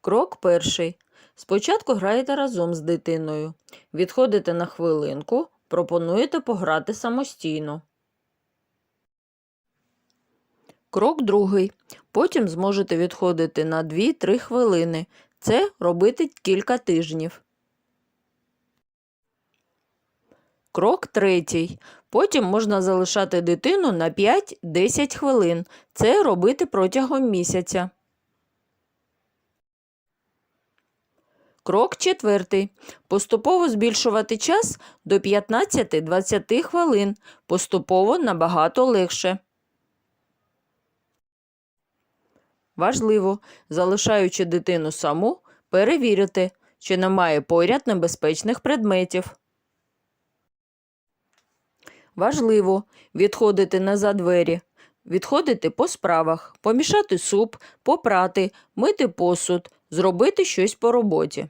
Крок перший. Спочатку граєте разом з дитиною. Відходите на хвилинку, пропонуєте пограти самостійно. Крок другий. Потім зможете відходити на 2-3 хвилини. Це робити кілька тижнів. Крок третій. Потім можна залишати дитину на 5-10 хвилин. Це робити протягом місяця. Крок четвертий. Поступово збільшувати час до 15-20 хвилин. Поступово набагато легше. Важливо, залишаючи дитину саму, перевірити, чи немає поряд небезпечних предметів. Важливо відходити не за двері, відходити по справах, помішати суп, попрати, мити посуд, зробити щось по роботі.